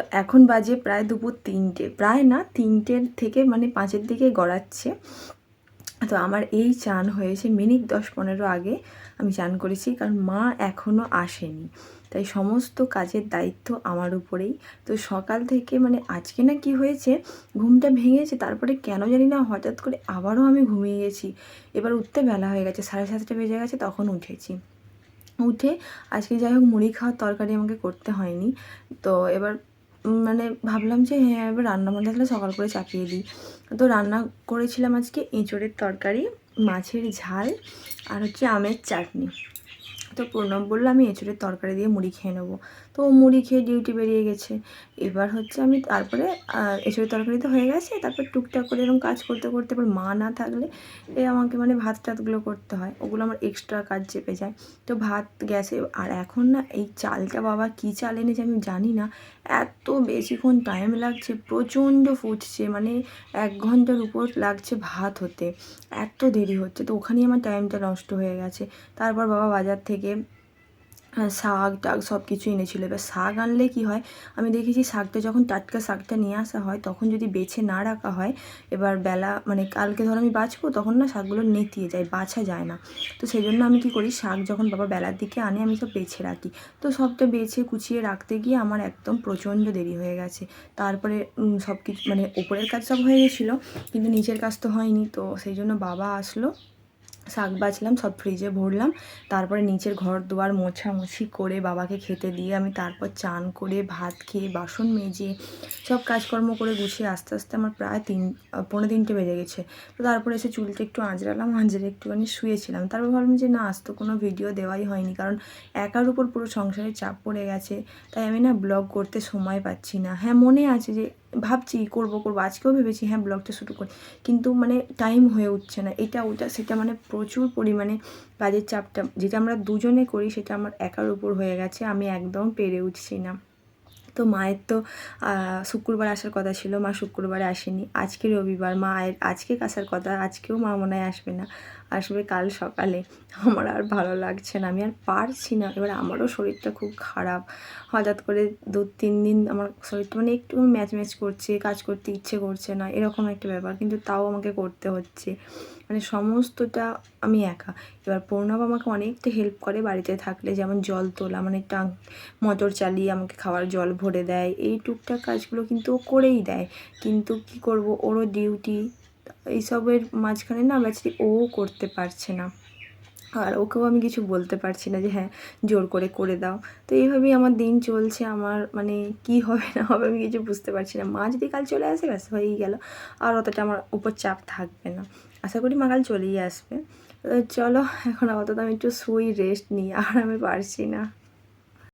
তো এখন বাজে প্রায় দুপুর তিনটে। প্রায় না, তিনটের থেকে মানে পাঁচের দিকে গড়াচ্ছে। তো আমার এই চান হয়েছে মিনিট দশ পনেরো আগে আমি চান করেছি, কারণ মা এখনও আসেনি। তাই সমস্ত কাজের দায়িত্ব আমার উপরেই। তো সকাল থেকে মানে আজকে না কি হয়েছে, ঘুমটা ভেঙেছে, তারপরে কেন জানি না হঠাৎ করে আবারও আমি ঘুমিয়ে গেছি। এবার উঠতে বেলা হয়ে গেছে, সাড়ে সাতটা বেজে গেছে, তখন উঠেছি। উঠে আজকে যাই হোক মুড়ি খাওয়ার তরকারি আমাকে করতে হয়নি। তো এবার মানে ভাবলাম যে হ্যাঁ এবার রান্না বান্না তাহলে সকাল করে চাপিয়ে দিই। তো রান্না করেছিলাম আজকে এঁচড়ের তরকারি, মাছের ঝাল আর হচ্ছে আমের চাটনি। তো প্রণব বলল, আমি এঁচোড়ের তরকারি দিয়ে মুড়ি খেয়ে নেব। তো ও মুড়ি খেয়ে ডিউটি বেরিয়ে গেছে। এবার হচ্ছে আমি তারপরে এঁচোড়ের তরকারি তো হয়ে গেছে, তারপর টুকটাক করে এরকম কাজ করতে করতে এবার মা না থাকলে এ আমাকে মানে ভাত টাতগুলো করতে হয়। ওগুলো আমার এক্সট্রা কাজ চেপে যায়। তো ভাত, গ্যাসে আর এখন না এই চালটা বাবা কী চাল এনেছে আমি জানি না। এত বেশিক্ষণ টাইম লাগছে, প্রচণ্ড ফুটছে মানে এক ঘণ্টার উপর লাগছে ভাত হতে। এত দেরি হচ্ছে, তো ওখানেই আমার টাইমটা নষ্ট হয়ে গেছে। তারপর বাবা বাজার থেকে আহ, শাক টাক সব কিছু এনেছিল। এবার শাক আনলে কি হয়? আমি দেখেছি শাকটা যখন টাটকা শাকটা নিয়ে আসা হয় তখন যদি বেছে না রাখা হয় এবার বেলা মানে কালকে ধর আমি বাছবো তখন না শাকগুলো নেতিয়ে যায় বাছা যায় না। তো সেই জন্য আমি কি করি শাক যখন বাবা বেলার দিকে আনে আমি সব বেছে রাখি। তো সবটা বেছে কুচিয়ে রাখতে গিয়ে আমার একদম প্রচণ্ড দেরি হয়ে গেছে। তারপরে সব কিছু মানে ওপরের কাজ সব হয়ে গেছিল কিন্তু নিচের কাজ তো হয়নি। তো সেই জন্য বাবা আসলো শাক বাছলাম সব ফ্রিজে ভরলাম। তারপরে নিচের ঘর দুয়ার মোছামুছি করে বাবাকে খেতে দিয়ে আমি তারপর চান করে ভাত খেয়ে বাসন মেজে সব কাজকর্ম করে গুছিয়ে আস্তে আস্তে আমার প্রায় তিন আহ, পৌনে তিনটে বেজে গেছে। তো তারপরে এসে চুলটা একটু আঁচড়ালাম আঁচড়ে একটুখানি শুয়েছিলাম। তারপর ভাবলাম যে না আজ তো কোনো ভিডিও দেওয়াই হয়নি কারণ একার উপর পুরো সংসারের চাপ পড়ে গেছে। তাই আমি না ব্লগ করতে সময় পাচ্ছি না। হ্যাঁ মনে আছে যে ভাবছি, করব করব। আজকেও ভেবেছি হ্যাঁ ব্লগটা শুরু করি। কিন্তু মানে টাইম হয়ে উঠছে না। এটা ওটা সেটা মানে প্রচুর পরিমাণে কাজের চাপটা। যেটা আমরা দুজনে করি, সেটা আমার একার উপর হয়ে গেছে। আমি একদম পেরে উঠছি না। তো মায়ের তো শুক্রবার আসার কথা ছিল। মা শুক্রবারে আসেনি। আজকে রবিবার। মায়ের আজকে আসার কথা। আজকেও মা মনে হয় আসবে না। আসবে কাল সকালে। আমার আর ভালো লাগছে না, আমি আর পারছি না। এবার আমারও শরীরটা খুব খারাপ। হঠাৎ করে দু, তিন দিন আমার শরীরটা মানে একটু ম্যাচ ম্যাচ করছে, কাজ করতে ইচ্ছে করছে না, এরকম একটা ব্যাপার। কিন্তু তাও আমাকে করতে হচ্ছে। মানে সমস্তটা আমি একা। এবার প্রণব আমাকে অনেকটা হেল্প করে বাড়িতে থাকলে, যেমন জল তোলা মানে টাং, মোটর চালিয়ে আমাকে খাওয়ার জল ভরে দেয়। এই টুকটাক কাজগুলো কিন্তু ও করেই দেয়। কিন্তু কি করব? ওরও ডিউটি এইসবের মাঝখানে না ব্যাচি ও করতে পারছে না। আর ওকেও আমি কিছু বলতে পারছি না যে হ্যাঁ জোর করে করে দাও। তো এইভাবেই আমার দিন চলছে, আমার মানে কি হবে না হবে আমি কিছু বুঝতে পারছি না। মা যদি কাল চলে আসে, ব্যাস হয়েই গেল। আর অতটা আমার উপর চাপ থাকবে না। আশা করি মা কাল চলেই আসবে। চলো, এখন আপাতত আমি একটু শুই রেস্ট নিই, আর আমি পারছি না।